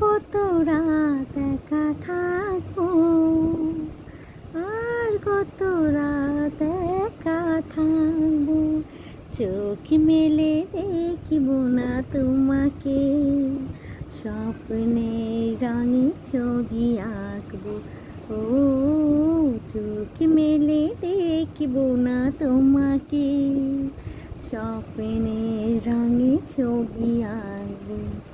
কত রাত একা থাকব। আর কত রাত একা থাকব। চোখ মেলে দেখিব না তোমাকে। স্বপ্নে রঙে ছবি আঁকবো। ও, চোখ মেলে দেখিব না তোমাকে। স্বপ্নে রঙে ছবি আঁকবো।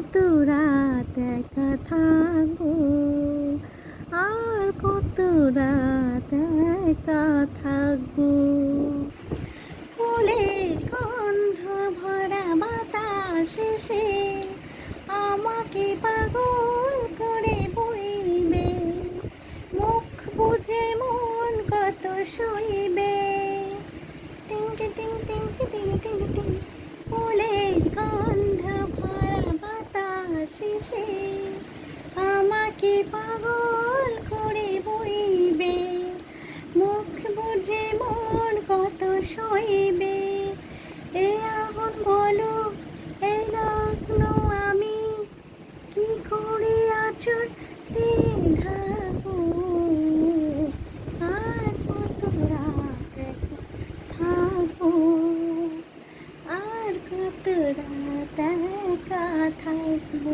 কত রাত একা থাকব? আর কত রাত একা থাকব? ফুলের গন্ধ ভরা বাতাস আমাকে পাগল করে বইবে। মুখ বুঝে মন কত সইবে? কে পাগল করে বইবে, মুখ বুঝে মন কত সইবে। এ আগুন বলো, এ লগ্ন আমি কি করে আচর আর কত রাত থাকো আর থাকব?